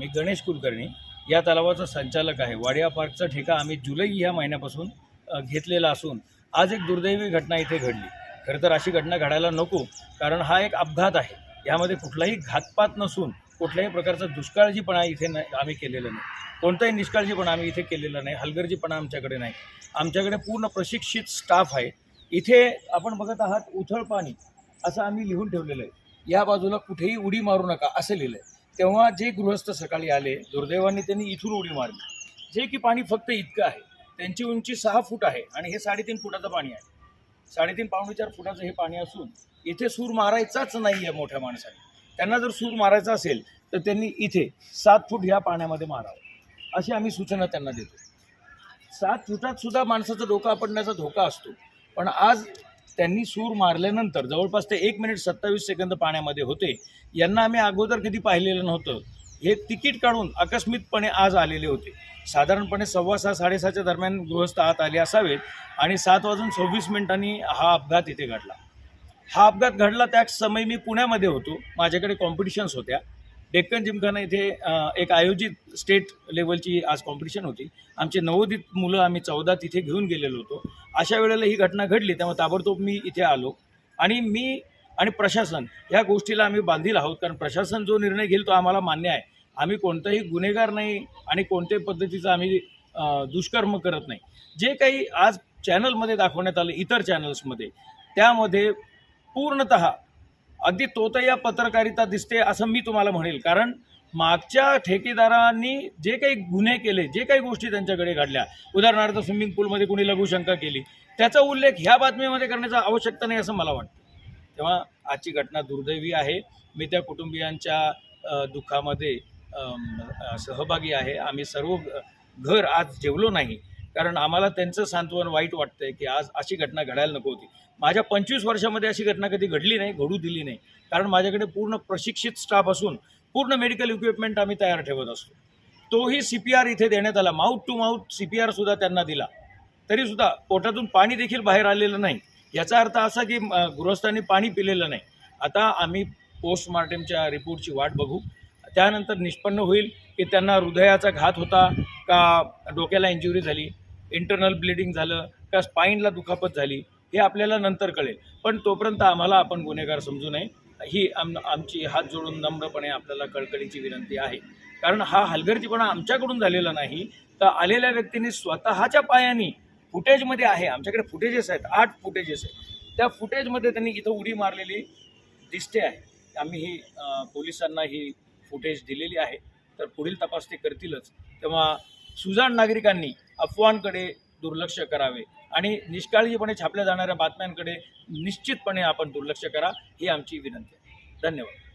मी गणेश कुलकर्णी या तलावाचा संचालक आहे. वाडिया पार्कचा ठेका आम्ही जुलै ह्या महिन्यापासून घेतलेला असून आज एक दुर्दैवी घटना इथे घडली. खरं तर अशी घटना घडायला नको कारण हा एक अपघात आहे. यामध्ये कुठलाही घातपात नसून कुठल्याही प्रकारचा दुष्काळजीपणा इथे नाही आम्ही केलेला नाही. कोणताही निष्काळजीपणा आम्ही इथे केलेला नाही हलगर्जीपणा आमच्याकडे नाही. आमच्याकडे पूर्ण प्रशिक्षित स्टाफ आहे. इथे आपण बघत आहात उथळ पाणी असं आम्ही लिहून ठेवलेलं आहे. या बाजूला कुठेही उडी मारू नका असं लिहिलं आहे तेव्हा जे गृहस्थ सकाळी आले दुर्दैवाने त्यांनी इथून उडी मारली. जे की पाणी फक्त इतकं आहे. त्यांची उंची सहा फूट आहे आणि हे साडेतीन फुटाचं पाणी आहे. साडेतीन पावणे चार फुटाचं हे पाणी असून इथे सूर मारायचाच नाही आहे मोठ्या माणसाने. त्यांना जर सूर मारायचा असेल तर त्यांनी इथे सात फूट ह्या पाण्यामध्ये मारावं. अशी आम्ही सूचना त्यांना देतो. सात फुटात सुद्धा माणसाचं डोकं आपडण्याचा धोका असतो. पण आज त्यांनी सूर मारल्यानंतर जवळपास ते एक मिनिट सत्तावीस सेकंद पाण्यामध्ये होते. यांना आम्ही अगोदर कधी पाहिलेलं नव्हतं. हे तिकीट काढून आकस्मितपणे आज आलेले होते. साधारणपणे सव्वा सहा साडेसहाच्या दरम्यान गृहस्थ आत आले असावेत आणि सात वाजून सव्वीस मिनिटांनी हा अपघात इथे घडला. हा अपघात घडला त्याच समय मी पुण्यामध्ये होतो. माझ्याकडे कॉम्पिटिशन्स होत्या. डेक्कन जिमखाना इथे एक आयोजित स्टेट लेवलची आज कॉम्पिटिशन होती. आमचे नवोदित मुलं आम्ही चौदा तिथे घेऊन गेलेलो होतो. अशा वेळेला ही घटना घडली त्यामुळे ताबडतोब मी इथे आलो. आणि मी आणि प्रशासन या गोष्टीला आम्ही बांधील आहोत कारण प्रशासन जो निर्णय घेईल तो आम्हाला मान्य आहे. आम्ही कोणताही गुन्हेगार नाही आणि कोणत्याही पद्धतीचं आम्ही दुष्कर्म करत नाही. जे काही आज चॅनलमध्ये दाखवण्यात आलं इतर चॅनल्समध्ये त्यामध्ये पूर्णत अगदी तोतया पत्रकारिता दिसते असं मी तुम्हाला म्हणेल. कारण मागच्या ठेकेदारांनी जे काही गुन्हे केले जे काही गोष्टी त्यांच्याकडे घडल्या उदाहरणार्थ स्विमिंग पूलमध्ये कुणी लघुशंका केली त्याचा उल्लेख ह्या बातमीमध्ये करण्याचा आवश्यकता नाही असं मला वाटतं. तेव्हा आजची घटना दुर्दैवी आहे. मी त्या कुटुंबियांच्या दुःखामध्ये सहभागी आहे. आम्ही सर्व घर आज जेवलो नाही. कारण आम्हाला त्यांचं सांत्वन वाईट वाटतंय की आज अशी घटना घडायला नको होती. माझ्या पंचवीस वर्षामध्ये अशी घटना कधी घडली नाही घडू दिली नाही. कारण माझ्याकडे पूर्ण प्रशिक्षित स्टाफ असून पूर्ण मेडिकल इक्विपमेंट आम्ही तयार ठेवत असतो. तोही सी पी आर इथे देण्यात आला. Mouth to mouth C P आरसुद्धा त्यांना दिला. तरीसुद्धा पोटातून पाणी देखील बाहेर आलेलं नाही. याचा अर्थ असा की गृहस्थांनी पाणी पिलेलं नाही. आता आम्ही पोस्टमार्टमच्या रिपोर्टची वाट बघू. त्यानंतर निष्पन्न होईल की त्यांना हृदयाचा घात होता का डोक्याला इंजुरी झाली इंटरनल ब्लिडिंग झालं का स्पाईनला दुखापत झाली हे आपल्याला नंतर कळेल. पण तोपर्यंत आम्हाला आपण गुन्हेगार समजू नये. ही आम आमची हात जोडून नम्रपणे आपल्याला कळकळीची विनंती आहे. कारण हा हलगर्जीपणा आमच्याकडून झालेला नाही तर आलेल्या व्यक्तीने स्वतःच्या पायाने फुटेजमध्ये आहे. आमच्याकडे फुटेजेस आहेत आठ फुटेजेस आहेत. त्या फुटेजमध्ये त्यांनी इथं उडी मारलेली दिसते आहे. आम्ही ही पोलिसांना ही फुटेज दिलेली आहे. तर पुढील तपास ते करतीलच. तेव्हा सुजाण नागरिकांनी अफवांकडे दुर्लक्ष करावे आणि निष्काळजीपणे छापल्या जाणाऱ्या बातम्यांकडे निश्चितपणे आपण दुर्लक्ष करा ही आमची विनंती आहे. धन्यवाद.